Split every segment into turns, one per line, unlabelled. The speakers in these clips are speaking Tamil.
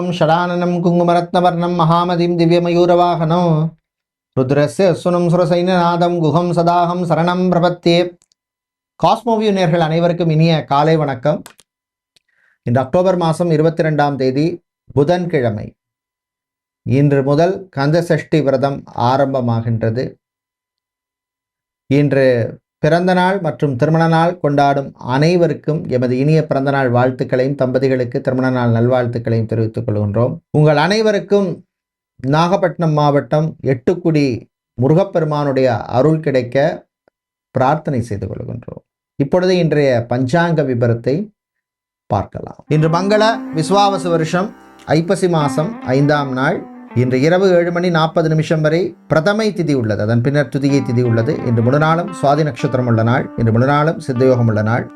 ஓம் ஷடானனம் குங்குமரத்னவர்ணம் மகாமதிம் திவ்யமயூரவாகனம் ருத்ரஸ்ய சுனம் சுரசைனநாதம் குஹம் சதாகம் சரணம் பிரபத்தே காஸ்மோவியூ நேர்கள் அனைவருக்கும் இனிய காலை வணக்கம். இன்று அக்டோபர் மாதம் இருபத்தி ரெண்டாம் தேதி புதன்கிழமை. இன்று முதல் கந்த சஷ்டி விரதம் ஆரம்பமாகின்றது. இன்று பிறந்த நாள் மற்றும் திருமண நாள் கொண்டாடும் அனைவருக்கும் எமது இனிய பிறந்தநாள் வாழ்த்துக்களையும் தம்பதிகளுக்கு திருமண நாள் நல்வாழ்த்துக்களையும் தெரிவித்துக் கொள்கின்றோம். உங்கள் அனைவருக்கும் நாகப்பட்டினம் மாவட்டம் எட்டுக்குடி முருகப்பெருமானுடைய அருள் கிடைக்க பிரார்த்தனை செய்து கொள்கின்றோம். இப்பொழுது இன்றைய பஞ்சாங்க விபரத்தை பார்க்கலாம். இன்று மங்கள விஸ்வாவச வருஷம் ஐப்பசி மாதம் ஐந்தாம் நாள். இன்று இரவு ஏழு மணி நாற்பது நிமிஷம் வரை பிரதமை திதி உள்ளது. அதன் பின்னர் துதியை திதி உள்ளது. இன்று முழுநாளும் சுவாதி நட்சத்திரம் உள்ள நாள். இன்று முழுநாளும் சித்தயோகம் உள்ள நாள்.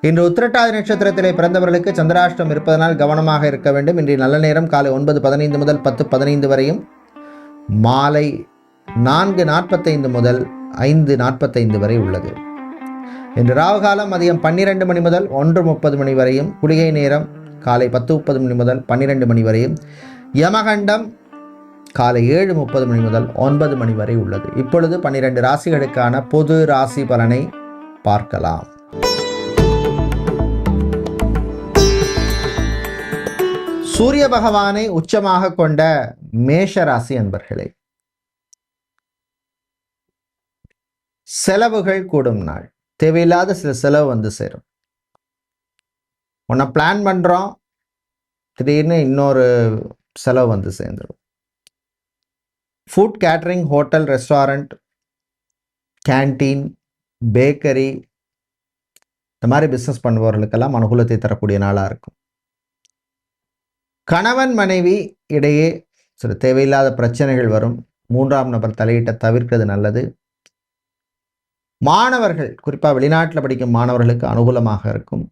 இன்று உத்திரட்டாதி நட்சத்திரத்திலே பிறந்தவர்களுக்கு சந்திராஷ்டம் இருப்பதனால் கவனமாக இருக்க வேண்டும். இன்றைய நல்ல நேரம் காலை ஒன்பது பதினைந்து முதல் பத்து பதினைந்து வரையும். மாலை நான்கு நாற்பத்தைந்து முதல் ஐந்து நாற்பத்தைந்து வரை உள்ளது. இன்று ராவுகாலம் மதியம் பன்னிரெண்டு மணி முதல் ஒன்று முப்பது மணி வரையும். குளிகை நேரம் காலை பத்து முப்பது மணி முதல் பன்னிரெண்டு மணி வரையும். யமகண்டம் காலை ஏழு முப்பது மணி முதல் ஒன்பது மணி வரை உள்ளது. இப்பொழுது பன்னிரண்டு ராசிகளுக்கான பொது ராசி பலனை பார்க்கலாம். சூரிய பகவானை உச்சமாக கொண்ட மேஷ ராசி அன்பர்களே செலவுகள் கூடும் நாள். தேவையில்லாத சில செலவு வந்து சேரும். உன்னை பிளான் பண்ணுறோம் திடீர்னு இன்னொரு செலவு வந்து சேர்ந்துடும் food catering hotel restaurant canteen bakery இந்த மாதிரி பிஸ்னஸ் பண்ணுபவர்களுக்கெல்லாம் அனுகூலத்தை தரக்கூடிய நாளாக இருக்கும். கணவன் மனைவி இடையே சில தேவையில்லாத பிரச்சனைகள் வரும். மூன்றாம் நபர் தலையிட்ட தவிர்க்கிறது நல்லது. மாணவர்கள் குறிப்பாக வெளிநாட்டில் படிக்கும் மாணவர்களுக்கு அனுகூலமாக இருக்கும்.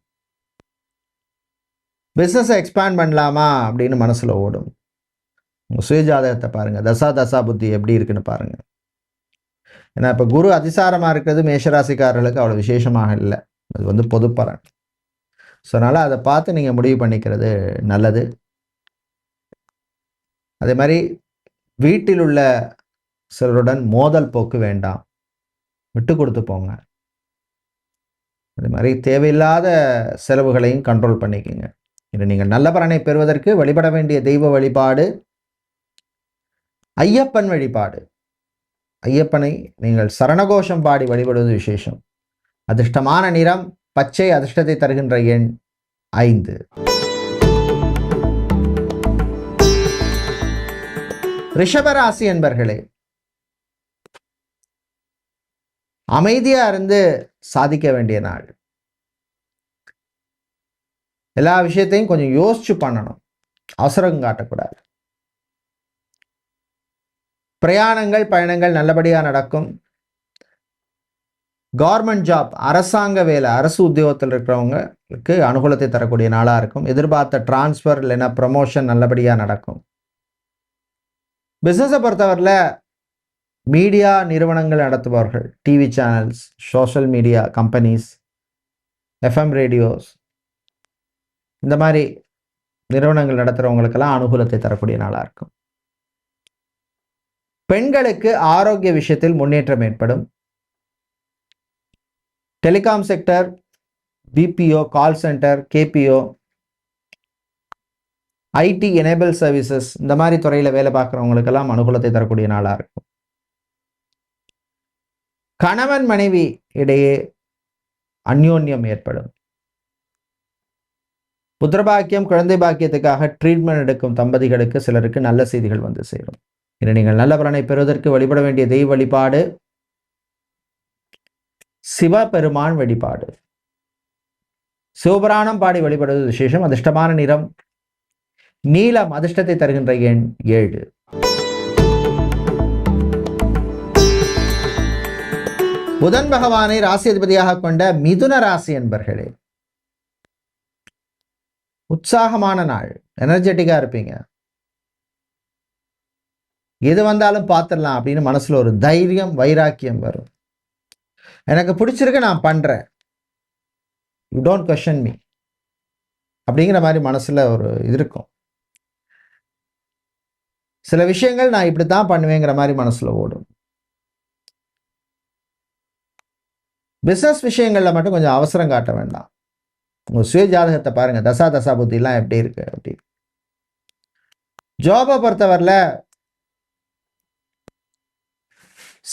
பிஸ்னஸை எக்ஸ்பேண்ட் பண்ணலாமா அப்படின்னு மனசில் ஓடும். உங்கள் சுயஜாதகத்தை பாருங்கள் தசா தசா புத்தி எப்படி இருக்குன்னு பாருங்கள் ஏன்னா இப்போ குரு அதிசாரமாக இருக்கிறது மேஷராசிக்காரர்களுக்கு அவ்வளோ விசேஷமாக இல்லை. அது வந்து பொதுப்பலன். ஸோ அதனால் அதை பார்த்து நீங்கள் முடிவு பண்ணிக்கிறது நல்லது. அதே மாதிரி வீட்டில் உள்ள சிலருடன் மோதல் போக்கு வேண்டாம். விட்டு கொடுத்து போங்க. அதே மாதிரி தேவையில்லாத செலவுகளையும் கண்ட்ரோல் பண்ணிக்கோங்க. இன்று நீங்கள் நல்ல பலனை பெறுவதற்கு வழிபட வேண்டிய தெய்வ வழிபாடு ஐயப்பன் வழிபாடு. ஐயப்பனை நீங்கள் சரணகோஷம் பாடி வழிபடுவது விசேஷம். அதிர்ஷ்டமான நிறம் பச்சை அதிர்ஷ்டத்தை தருகின்ற எண் ஐந்து. ரிஷபராசி என்பர்களே அமைதியாக இருந்து சாதிக்க வேண்டிய நாள். எல்லா விஷயத்தையும் கொஞ்சம் யோசிச்சு பண்ணணும். அவசரம் காட்டக்கூடாது. பிரயாணங்கள் பயணங்கள் நல்லபடியாக நடக்கும். கவர்மெண்ட் ஜாப் அரசாங்க வேலை அரசு உத்தியோகத்தில் இருக்கிறவங்களுக்கு அனுகூலத்தை தரக்கூடிய நாளாக இருக்கும். எதிர்பார்த்த டிரான்ஸ்ஃபர் இல்லைன்னா ப்ரமோஷன் நல்லபடியாக நடக்கும். பிஸ்னஸை பொறுத்தவரையில் மீடியா நிறுவனங்கள் நடத்துபவர்கள் TV channels social media companies FM radios இந்த மாதிரி நிறுவனங்கள் நடத்துகிறவங்களுக்கெல்லாம் அனுகூலத்தை தரக்கூடிய நாளாக இருக்கும். பெண்களுக்கு ஆரோக்கிய விஷயத்தில் முன்னேற்றம் ஏற்படும். Telecom sector BPO call centre KPO IT enable services இந்த மாதிரி துறையில் வேலை பார்க்குறவங்களுக்கெல்லாம் அனுகூலத்தை தரக்கூடிய நாளாக இருக்கும். கணவன் மனைவி இடையே அந்யோன்யம் ஏற்படும். புத்திரபாக்கியம் குழந்தை பாக்கியத்துக்காக ட்ரீட்மெண்ட் எடுக்கும் தம்பதிகளுக்கு சிலருக்கு நல்ல செய்திகள் வந்து சேரும். இன்று நீங்கள் நல்ல பலனை பெறுவதற்கு வழிபட வேண்டிய தெய்வ வழிபாடு சிவபெருமான் வழிபாடு. சிவபுராணம் பாடி வழிபடுவது விசேஷம் அதிர்ஷ்டமான நிறம் நீலம் அதிர்ஷ்டத்தை தருகின்ற எண் ஏழு. புதன் பகவானை ராசி அதிபதியாக கொண்ட மிதுன ராசி என்பர்களே உற்சாகமான நாள். எனர்ஜெட்டிக்காக இருப்பீங்க. எது வந்தாலும் பார்த்துடலாம் அப்படின்னு மனசில் ஒரு தைரியம் வைராக்கியம் வரும். எனக்கு பிடிச்சிருக்கு நான் பண்ணுறேன் யூ டோன்ட் கொஷன் மீ அப்படிங்கிற மாதிரி மனசில் ஒரு இது இருக்கும். சில விஷயங்கள் நான் இப்படி தான் பண்ணுவேங்கிற மாதிரி மனசில் ஓடும். பிஸ்னஸ் விஷயங்களில் மட்டும் கொஞ்சம் அவசரம் காட்ட வேண்டாம். உங்கள் சுய ஜாதகத்தை பாருங்கள் தசா தசா புத்திலாம் எப்படி இருக்கு? அப்படி. ஜாபை பொறுத்தவரில்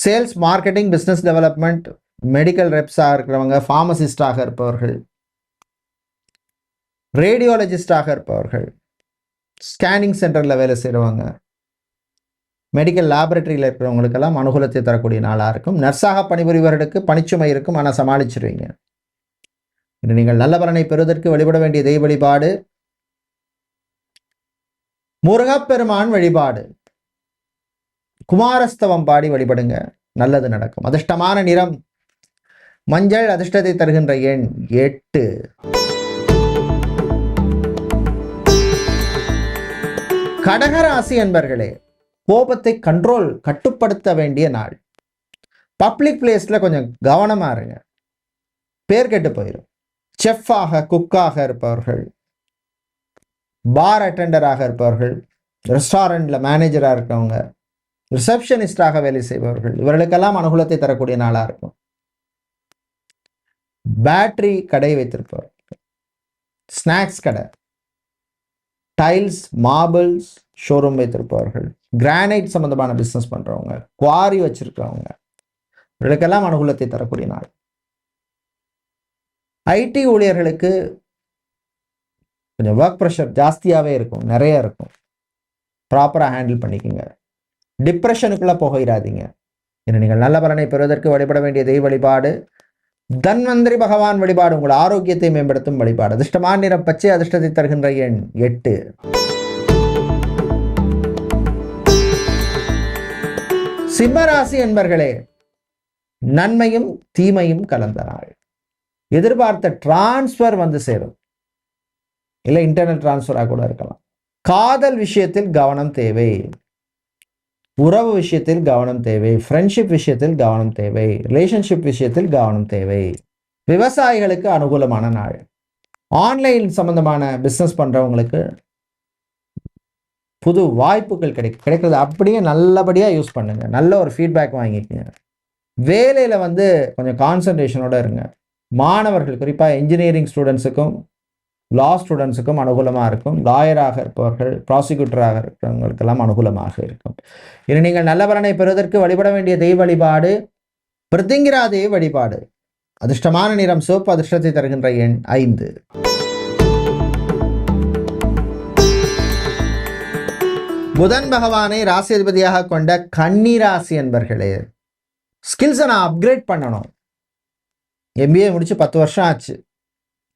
sales marketing business development medical ரெப்ஸாக இருக்கிறவங்க ஃபார்மசிஸ்டாக இருப்பவர்கள் ரேடியோலஜிஸ்டாக இருப்பவர்கள் ஸ்கேனிங் சென்டரில் வேலை செய்கிறவங்க மெடிக்கல் லேபரட்டரியில் இருக்கிறவங்களுக்கெல்லாம் அனுகூலத்தை தரக்கூடிய நாளாக இருக்கும். நர்ஸாக பணிபுரிவர்களுக்கு பணிச்சுமை இருக்கும். ஆனால் சமாளிச்சிருவீங்க. இன்று நீங்கள் நல்ல பலனை பெறுவதற்கு வழிபட வேண்டிய தெய்வ வழிபாடு. முருகப்பெருமான் வழிபாடு. குமாரஸ்தவம் பாடி வழிபடுங்க. நல்லது நடக்கும். அதிர்ஷ்டமான நிறம். மஞ்சள் அதிர்ஷ்டத்தை தருகின்ற எண் எட்டு. கடகராசி என்பர்களே கோபத்தை கண்ட்ரோல் கட்டுப்படுத்த வேண்டிய நாள். பப்ளிக் பிளேஸில் கொஞ்சம் கவனமாக இருங்க. பேர் கெட்டு போயிடும் செஃப்பாக குக்காக இருப்பவர்கள் பார் அட்டெண்டராக இருப்பவர்கள் ரெஸ்டாரண்ட்ல மேனேஜராக இருக்கவங்க ரிசப்ஷனிஸ்டாக வேலை செய்பவர்கள் இவர்களுக்கெல்லாம் அனுகூலத்தை தரக்கூடிய நாளாக இருக்கும். பேட்டரி கடை வைத்திருப்பவர் ஸ்நாக்ஸ் கடை டைல்ஸ் மார்பிள்ஸ் ஷோரூம் வைத்திருப்பவர்கள் கிரானைட் சம்பந்தமான பிஸ்னஸ் பண்ணுறவங்க குவாரி வச்சிருக்கிறவங்க இவர்களுக்கெல்லாம் அனுகூலத்தை தரக்கூடிய நாள். ஐடி ஊழியர்களுக்கு கொஞ்சம் ஒர்க் ப்ரெஷர் ஜாஸ்தியாகவே இருக்கும் நிறைய இருக்கும். ப்ராப்பராக ஹேண்டில் பண்ணிக்கோங்க. டிப்ரெஷனுக்குள்ளே போகிறாதீங்க இன்னும் நீங்கள் நல்ல பலனை பெறுவதற்கு வழிபட வேண்டிய தெய்வ வழிபாடு தன்வந்திரி பகவான் வழிபாடு உங்கள் ஆரோக்கியத்தை மேம்படுத்தும் வழிபாடு. அதிர்ஷ்டமான நிறம் பச்சை அதிர்ஷ்டத்தை தருகின்ற எண் எட்டு. சிம்மராசி என்பர்களே நன்மையும் தீமையும் கலந்த நாள். எதிர்பார்த்த டிரான்ஸ்ஃபர் வந்து சேரும். இல்லை இன்டர்னல் டிரான்ஸ்ஃபராக கூட இருக்கலாம். காதல் விஷயத்தில் கவனம் தேவை. உறவு விஷயத்தில் கவனம் தேவை. ஃப்ரெண்ட்ஷிப் விஷயத்தில் கவனம் தேவை. ரிலேஷன்ஷிப் விஷயத்தில் கவனம் தேவை. விவசாயிகளுக்கு அனுகூலமான நாள். ஆன்லைன் சம்பந்தமான பிஸ்னஸ் பண்ணுறவங்களுக்கு புது வாய்ப்புகள் கிடைக்கும் கிடைக்கிறது அப்படியே நல்லபடியாக யூஸ் பண்ணுங்கள் நல்ல ஒரு ஃபீட்பேக் வாங்கிக்கோங்க. வேலையில் வந்து கொஞ்சம் கான்சன்ட்ரேஷனோடு இருங்க. மாணவர்கள் குறிப்பாக இன்ஜினியரிங் ஸ்டூடெண்ட்ஸுக்கும் லா ஸ்டூடெண்ட்ஸுக்கும் அனுகூலமாக இருக்கும். லாயராக இருப்பவர்கள் ப்ராசிக்யூட்டராக இருக்கிறவங்களுக்கெல்லாம் அனுகூலமாக இருக்கும். இனி நீங்கள் நல்ல பலனை பெறுவதற்கு வழிபட வேண்டிய தெய்வ வழிபாடு பிரித்திங்கிரா தெய்வ வழிபாடு. அதிர்ஷ்டமான நிறம் சிவப்பு அதிர்ஷ்டத்தை தருகின்ற எண் ஐந்து. புதன் பகவானை ராசி அதிபதியாக கொண்ட கன்னி ராசி என்பர்களே ஸ்கில்ஸை நான் அப்கிரேட் பண்ணணும். எம்பிஏ முடிச்சு பத்து வருஷம் ஆச்சு.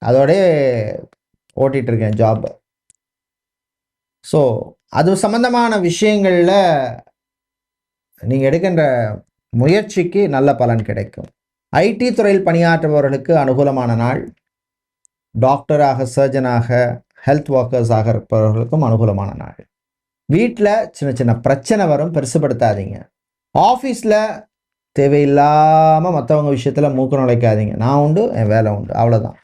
அதோடய ஓட்டிகிட்டு இருக்கேன் ஜாப் ஸோ அது சம்மந்தமான விஷயங்களில் நீங்கள் எடுக்கின்ற முயற்சிக்கு நல்ல பலன் கிடைக்கும். ஐடி துறையில் பணியாற்றுபவர்களுக்கு அனுகூலமான நாள். டாக்டராக சர்ஜனாக ஹெல்த் ஒர்க்கர்ஸாக இருப்பவர்களுக்கும் அனுகூலமான நாள். வீட்டில் சின்ன சின்ன பிரச்சனை வரும் பெருசுப்படுத்தாதீங்க ஆஃபீஸில் தேவையில்லாமல் மற்றவங்க விஷயத்தில் மூக்கம் நுழைக்காதீங்க. நான் உண்டு என் வேலை உண்டு. அவ்வளோதான்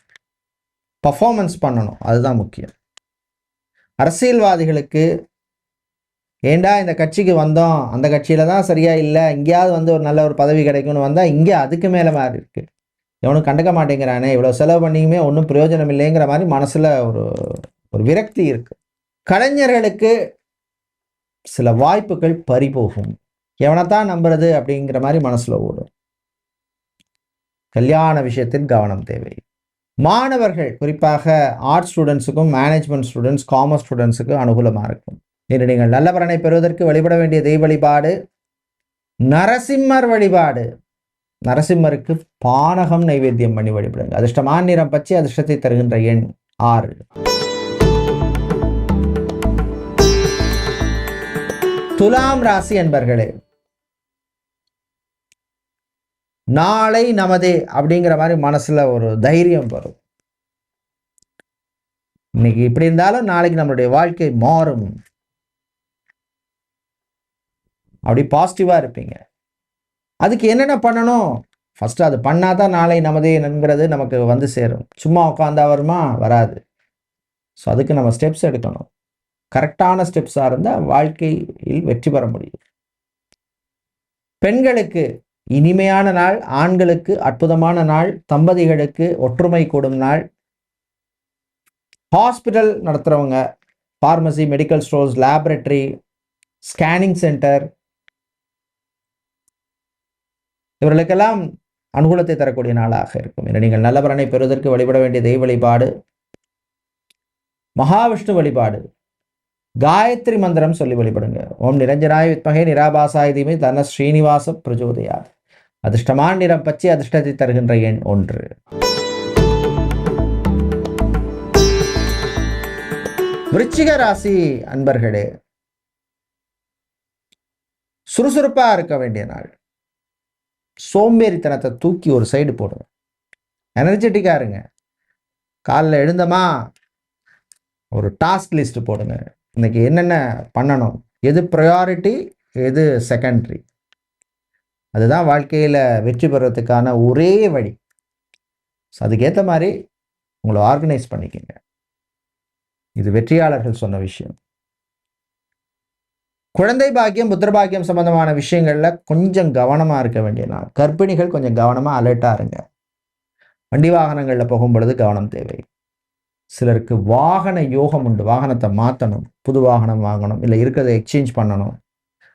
பர்ஃபார்மன்ஸ் பண்ணணும். அதுதான் முக்கியம். அரசியல்வாதிகளுக்கு ஏண்டா இந்த கட்சிக்கு வந்தோம்? அந்த கட்சியில் தான் சரியாக இல்லை. எங்கேயாவது வந்து ஒரு நல்ல ஒரு பதவி கிடைக்கும்னு வந்தால் இங்கே அதுக்கு மேலே மாதிரி இருக்குது எவனும் கண்டுக்க மாட்டேங்கிறானே. இவ்வளோ செலவு பண்ணியுமே ஒன்றும் பிரயோஜனம் இல்லைங்கிற மாதிரி மனசில் ஒரு ஒரு விரக்தி இருக்குது கலைஞர்களுக்கு சில வாய்ப்புகள் பறிபோகும். எவனைத்தான் நம்புறது அப்படிங்கிற மாதிரி மனசில் ஓடும். கல்யாண விஷயத்தில் கவனம் தேவை. மாணவர்கள் குறிப்பாக ஆர்ட் ஸ்டூடெண்ட்ஸுக்கும் மேனேஜ்மெண்ட் ஸ்டூடெண்ட்ஸ் காமர்ஸ் ஸ்டூடெண்ட்ஸுக்கும் அனுகூலமாக இருக்கும். இன்று நீங்கள் நல்ல பலனை பெறுவதற்கு வழிபட வேண்டிய தெய்வ வழிபாடு நரசிம்மர் வழிபாடு. நரசிம்மருக்கு பானகம் நைவேத்தியம் பண்ணி வழிபடுங்க அதிர்ஷ்டமான நிறம் பச்சை அதிர்ஷ்டத்தை தருகின்ற எண் ஆறு. துலாம் ராசி என்பர்களே நாளை நமதே அப்படிங்கிற மாதிரி மனசில் ஒரு தைரியம் வரும். இன்னைக்கு இப்படி இருந்தாலும் நாளைக்கு நம்மளுடைய வாழ்க்கை மாறும். அப்படி பாசிட்டிவாக இருப்பீங்க. அதுக்கு என்னென்ன பண்ணணும்? ஃபஸ்ட்டு அது பண்ணால் தான் நாளை நமதே என்கிறது நமக்கு வந்து சேரும். சும்மா உட்காந்தா வருமா? வராது. ஸோ அதுக்கு நம்ம ஸ்டெப்ஸ் எடுக்கணும். கரெக்டான ஸ்டெப்ஸாக இருந்தால் வாழ்க்கையில் வெற்றி பெற முடியும். பெண்களுக்கு இனிமையான நாள் ஆண்களுக்கு அற்புதமான நாள் தம்பதிகளுக்கு ஒற்றுமை கூடும் நாள். Hospital நடத்துகிறவங்க pharmacy medical stores laboratory scanning centre இவர்களுக்கெல்லாம் அனுகூலத்தை தரக்கூடிய நாளாக இருக்கும். என நீங்கள் நல்ல பலனை பெறுவதற்கு வழிபட வேண்டிய தெய்வ வழிபாடு மகாவிஷ்ணு வழிபாடு காயத்ரி மந்திரம் சொல்லி வழிபடுங்க. ஓம் நிரஞ்சனாய வித்மகே நிராபாசாய தீமை தன ஸ்ரீனிவாச பிரஜோதயாது. அதிர்ஷ்டமான நிறம் பச்சை அதிர்ஷ்டத்தை தருகின்ற எண் ஒன்று. விருச்சிக ராசி அன்பர்களே சுறுசுறுப்பாக இருக்க வேண்டிய நாள். சோம்பேறித்தனத்தை தூக்கி ஒரு சைடு போடுங்க. எனர்ஜெட்டிக்காக இருங்க. காலைல எழுந்தமா ஒரு டாஸ்க் லிஸ்ட் போடுங்க. இன்னைக்கு என்னென்ன பண்ணணும்? எது ப்ரையாரிட்டி எது செகண்ட்ரி அதுதான் வாழ்க்கையில் வெற்றி பெறத்துக்கான ஒரே வழி. ஸோ அதுக்கேற்ற மாதிரி உங்களை ஆர்கனைஸ் பண்ணிக்கோங்க. இது வெற்றியாளர்கள் சொன்ன விஷயம். குழந்தை பாக்கியம் புத்திர பாக்கியம் சம்பந்தமான விஷயங்களில் கொஞ்சம் கவனமாக இருக்க வேண்டிய நாள். கர்ப்பிணிகள் கொஞ்சம் கவனமாக அலர்ட்டாக இருங்க. வண்டி வாகனங்களில் போகும் பொழுது கவனம் தேவை. சிலருக்கு வாகன யோகம் உண்டு. வாகனத்தை மாற்றணும் புது வாகனம் வாங்கணும். இல்லை இருக்கிறத எக்ஸ்சேஞ்ச் பண்ணணும்.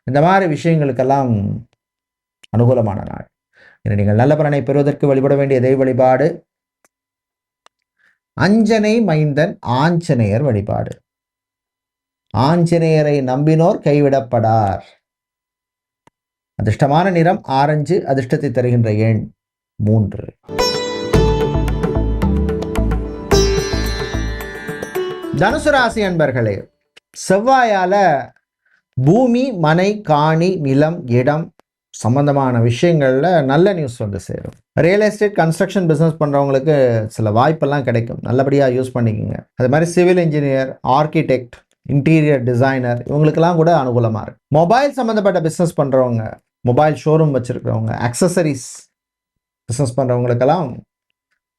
இந்த மாதிரி விஷயங்களுக்கெல்லாம் அனுகூலமான நாள் இன்று நீங்கள் நல்ல பலனை பெறுவதற்கு வழிபட வேண்டிய தெய்வ வழிபாடு. அஞ்சனை மைந்தன் ஆஞ்சநேயர் வழிபாடு. ஆஞ்சநேயரை நம்பினோர் கைவிடப்படார். அதிர்ஷ்டமான நிறம் ஆரஞ்சு அதிர்ஷ்டத்தை தருகின்ற எண் மூன்று. தனுசு ராசி அன்பர்களே செவ்வாயால பூமி மனை காணி நிலம் இடம் சம்பந்தமான விஷயங்களில் நல்ல நியூஸ் வந்து சேரும். ரியல் எஸ்டேட் கன்ஸ்ட்ரக்ஷன் பிஸ்னஸ் பண்ணுறவங்களுக்கு சில வாய்ப்பெல்லாம் கிடைக்கும். நல்லபடியாக யூஸ் பண்ணிக்கோங்க. அது மாதிரி civil engineer architect interior designer இவங்களுக்கெல்லாம் கூட அனுகூலமாக இருக்குது மொபைல் சம்மந்தப்பட்ட பிஸ்னஸ் பண்ணுறவங்க மொபைல் ஷோரூம் வச்சுருக்கிறவங்க அக்சசரிஸ் பிஸ்னஸ் பண்ணுறவங்களுக்கெல்லாம்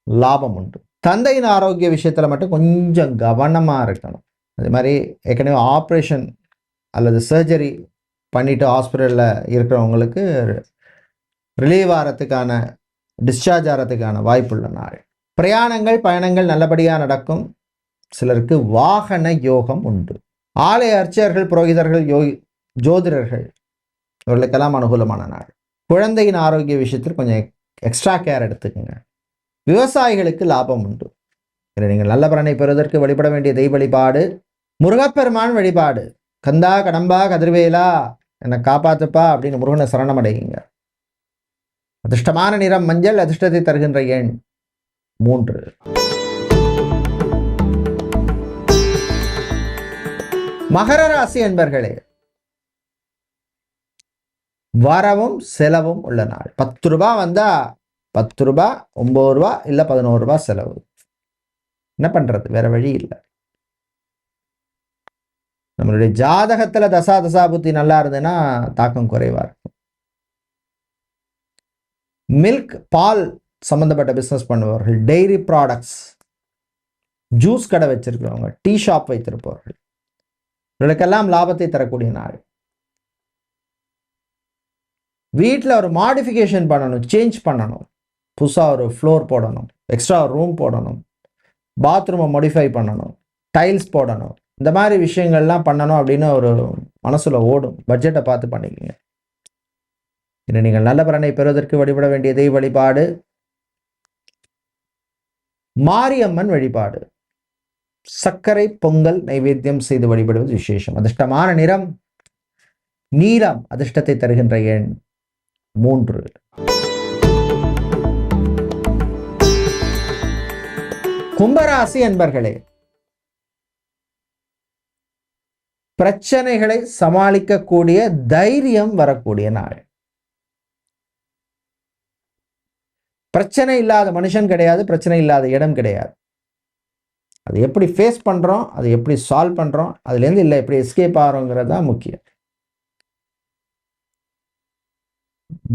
லாபம் உண்டு. தந்தையின் ஆரோக்கிய விஷயத்தில் மட்டும் கொஞ்சம் கவனமாக இருக்கணும். அது மாதிரி ஏற்கனவே ஆப்ரேஷன் அல்லது சர்ஜரி பண்ணிவிட்டு ஹாஸ்பிட்டலில் இருக்கிறவங்களுக்கு ரிலீவ் ஆகிறதுக்கான டிஸ்சார்ஜ் ஆகிறதுக்கான வாய்ப்புள்ள நாள். பிரயாணங்கள் பயணங்கள் நல்லபடியாக நடக்கும். சிலருக்கு வாகன யோகம் உண்டு. ஆலய அர்ச்சகர்கள் புரோகிதர்கள் யோகி ஜோதிடர்கள் இவர்களுக்கெல்லாம் அனுகூலமான நாள். குழந்தையின் ஆரோக்கிய விஷயத்தில் கொஞ்சம் எக்ஸ்ட்ரா கேர் எடுத்துக்கோங்க. விவசாயிகளுக்கு லாபம் உண்டு. இதில் நீங்கள் நல்ல பலனை பெறுவதற்கு வழிபட வேண்டிய தெய்வ வழிபாடு முருகப்பெருமான் வழிபாடு. கந்தா கடம்பா கதிர்வேலா என்னை காப்பாத்துப்பா அப்படின்னு முருகனை சரணம் அடையுங்க அதிர்ஷ்டமான நிறம் மஞ்சள் அதிர்ஷ்டத்தை தருகின்ற எண் மூன்று. மகர ராசி என்பர்களே வரவும் செலவும் உள்ள நாள். பத்து ரூபா வந்தா பத்து ரூபா ஒன்பது ரூபா இல்லை பதினோரு ரூபா செலவு. என்ன பண்றது? வேற வழி இல்லை. நம்மளுடைய ஜாதகத்துல தசா தசா புத்தி நல்லா இருந்ததுன்னா தாக்கம் குறைவா இருக்கும். மில்க் பால் சம்பந்தப்பட்ட பிஸ்னஸ் பண்ணுபவர்கள் டெய்ரி ப்ராடக்ட்ஸ் ஜூஸ் கடை வச்சிருக்கிறவங்க டீ ஷாப் வைத்திருப்பவர்கள் இவர்களுக்கெல்லாம் லாபத்தை தரக்கூடிய நாள். வீட்டில் ஒரு மாடிஃபிகேஷன் பண்ணணும் சேஞ்ச் பண்ணணும். புதுசாக ஒரு ஃப்ளோர் போடணும் எக்ஸ்ட்ரா ரூம் போடணும். பாத்ரூமை மாடிஃபை பண்ணணும். டைல்ஸ் போடணும். இந்த மாதிரி விஷயங்கள்லாம் பண்ணணும் அப்படின்னு ஒரு மனசில் ஓடும். பட்ஜெட்டை பார்த்து பண்ணிக்கோங்க. இனி நீங்கள் நல்ல பலனை பெறுவதற்கு வழிபட வேண்டிய தெய்வ வழிபாடு. மாரியம்மன் வழிபாடு. சர்க்கரை பொங்கல் நைவேத்தியம் செய்து வழிபடுவது விசேஷம். அதிர்ஷ்டமான நிறம் நீலம் அதிர்ஷ்டத்தை தருகின்ற எண் மூன்று. கும்பராசி என்பர்களே பிரச்சனைகளை சமாளிக்கக்கூடிய தைரியம் வரக்கூடிய நாள். பிரச்சனை இல்லாத மனுஷன் கிடையாது பிரச்சனை இல்லாத இடம் கிடையாது. அது எப்படி ஃபேஸ் பண்ணுறோம் அது எப்படி சால்வ் பண்ணுறோம் அதுலேருந்து இல்லை எப்படி எஸ்கேப் ஆகிறோங்கிறது தான் முக்கியம்.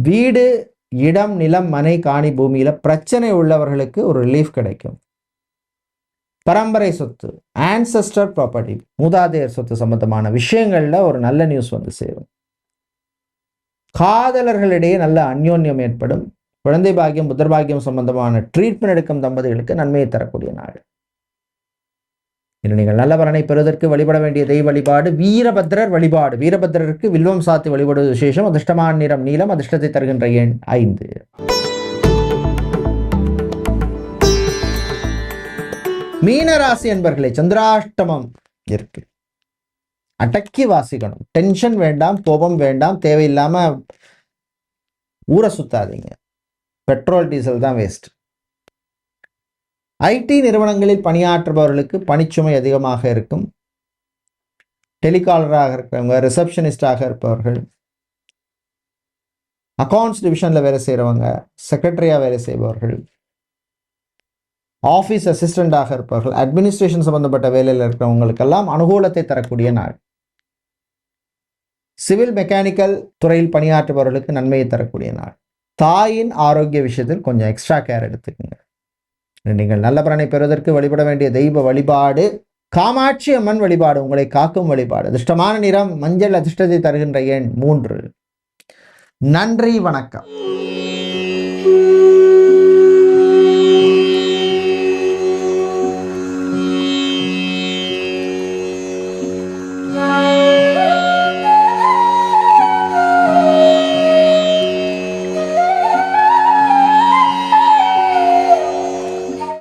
வீடு இடம் நிலம் மனை காணி பூமியில் பிரச்சனை உள்ளவர்களுக்கு ஒரு ரிலீஃப் கிடைக்கும். பரம்பரை சொத்து ஆன்செஸ்டர் ப்ராப்பர்ட்டி மூதாதையர் சொத்து சம்பந்தமான விஷயங்கள்ல ஒரு நல்ல நியூஸ் வந்து சேரும். காதலர்களிடையே நல்ல அந்யோன்யம் ஏற்படும். குழந்தை பாக்கியம் புத்தர் பாக்கியம் சம்பந்தமான ட்ரீட்மெண்ட் எடுக்கும் தம்பதிகளுக்கு நன்மையை தரக்கூடிய நாள். இன்று நீங்கள் நல்ல பலனை பெறுவதற்கு வழிபட வேண்டிய தெய்வ வழிபாடு வீரபத்ரர் வழிபாடு. வீரபத்ரருக்கு வில்வம் சாத்தி வழிபடுவது விசேஷம். அதிர்ஷ்டமான நிறம் நீளம் அதிர்ஷ்டத்தை தருகின்ற எண் ஐந்து. மீனராசி என்பர்களே சந்திராஷ்டமம் இருக்கு. அடக்கி வாசிக்கணும். டென்ஷன் வேண்டாம் கோபம் வேண்டாம் தேவையில்லாம ஊரை சுத்தாதீங்க. பெட்ரோல் டீசல் தான் வேஸ்ட் ஐடி நிறுவனங்களில் பணியாற்றுபவர்களுக்கு பணிச்சுமை அதிகமாக இருக்கும். டெலிகாலராக இருக்கிறவங்க ரிசப்ஷனிஸ்டாக இருப்பவர்கள் அக்கௌண்ட்ஸ் டிவிஷனில் வேலை செய்கிறவங்க செக்ரட்டரியாக வேலை செய்பவர்கள் ஆஃபீஸ் அசிஸ்டண்டாக இருப்பவர்கள் அட்மினிஸ்ட்ரேஷன் சம்பந்தப்பட்ட வேலையில் இருக்கிறவங்களுக்கெல்லாம் அனுகூலத்தை தரக்கூடிய நாள். சிவில் மெக்கானிக்கல் துறையில் பணியாற்றுபவர்களுக்கு நன்மையை தரக்கூடிய நாள். தாயின் ஆரோக்கிய விஷயத்தில் கொஞ்சம் எக்ஸ்ட்ரா கேர் எடுத்துக்கோங்க. நீங்கள் நல்ல பலனை பெறுவதற்கு வழிபட வேண்டிய தெய்வ வழிபாடு காமாட்சி அம்மன் வழிபாடு உங்களை காக்கும் வழிபாடு. அதிர்ஷ்டமான நிறம் மஞ்சள் அதிர்ஷ்டத்தை தருகின்ற எண் மூன்று. நன்றி வணக்கம்.